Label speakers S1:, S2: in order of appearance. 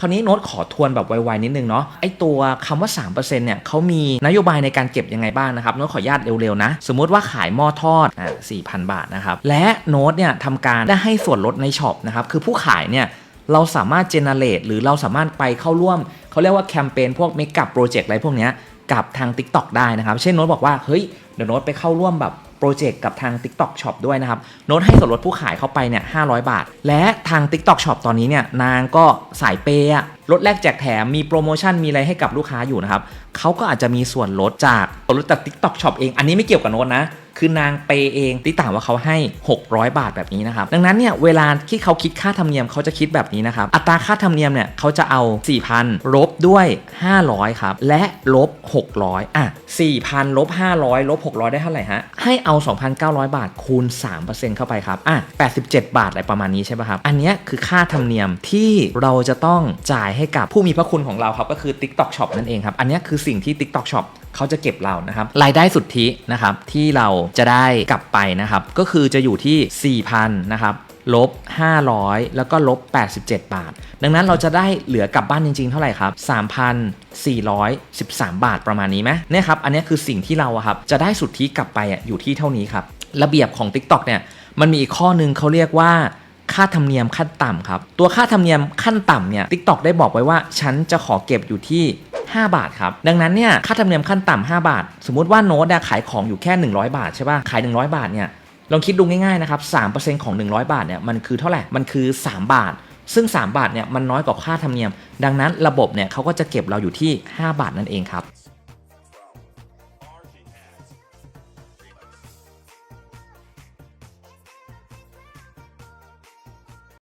S1: คราวนี้โน้ตขอทวนแบบไวๆนิดนึงเนาะไอตัวคำว่า 3%เนี่ยเขามีนโยบายในการเก็บยังไงบ้างนะครับโน้ตขออนุญาตเร็วๆนะ สมมุติว่าขายหม้อทอดอะ4,000บาทนะครับ และโน้ตเนี่ยทำการได้ให้ส่วนลดในช็อปนะครับ คือผู้ขายเนี่ยเราสามารถเจเนเรตหรือเราสามารถไปเข้าร่วม เขาเรียกว่าแคมเปญพวกเมก p โปรเจกต์อะไรพวกเนี้ยกับทาง TikTok ได้นะครับ เช่นโน้ตบอกว่าเฮ้ย เดี๋ยวโน้ตไปเข้าร่วมแบบโปรเจกต์กับทาง TikTok Shop ด้วยนะครับ โน้ตให้ส่วนลดผู้ขายเข้าไปเนี่ย500 บาท และทาง TikTok Shop ตอนนี้เนี่ยนางก็สายเปย์ลดแลกแจกแถมมีโปรโมชั่นมีอะไรให้กับลูกค้าอยู่นะครับเขาก็อาจจะมีส่วนลดจากส่วนลดจาก TikTok Shop เอง อันนี้ไม่เกี่ยวกับโน้ตนะ คือนางเปย์เองที่ต่างว่าเขาให้ 600 บาทแบบนี้นะครับดังนั้นเนี่ยเวลาที่เขาคิดค่าธรรมเนียมเขาจะคิดแบบนี้นะครับอัตราค่าธรรมเนียมเนี่ยเขาจะเอา 4,000ลบด้วย 500ครับและลบ 600อะ4,000ลบ500ลบ600 ได้เท่าไหร่ฮะ ให้เอา 2,900 บาทคูณ 3%เข้าไปครับ อะ 87 บาทอะไรประมาณนี้ใช่ป่ะครับ อันนี้คือค่าธรรมเนียมที่เราจะต้องจ่ายให้กับผู้มีพระคุณของเราครับ ก็คือ TikTok Shop นั่นเองครับ อันนี้คือสิ่งที่ TikTok Shop เขาจะเก็บเรานะครับ รายได้สุทธินะครับที่เราจะได้กลับไปนะครับ ก็คือจะอยู่ที่ 4,000นะครับ ลบ 500 แล้วก็ลบ 87 บาท ดังนั้นเราจะได้เหลือกลับบ้านจริง ๆ เท่าไหร่ครับ 3,413 บาทประมาณนี้ไหมเนี่ยครับ อันนี้คือสิ่งที่เราครับจะได้สุทธิกลับไปอยู่ที่เท่านี้ครับ ระเบียบของ TikTok เนี่ยมันมีอีกข้อหนึ่งเขาเรียกว่าค่าธรรมเนียมขั้นต่ำครับ ตัวค่าธรรมเนียมขั้นต่ำเนี่ย TikTok ได้บอกไว้ว่า ฉันจะขอเก็บอยู่ที่ 5 บาทครับ ดังนั้นเนี่ย ค่าธรรมเนียมขั้นต่ำ5บาท สมมุติว่าโน้ตขายของอยู่แค่ 100 บาทใช่ป่ะ ขาย 100 บาทเนี่ย ลองคิดดูง่ายๆนะครับ3%ของ 100 บาทเนี่ยมันคือเท่าไหร่ มันคือ 3 บาท ซึ่ง 3 บาทเนี่ยมันน้อยกว่าค่าธรรมเนียม ดังนั้นระบบเนี่ยเขาก็จะเก็บเราอยู่ที่ 5 บาทนั่นเองครับ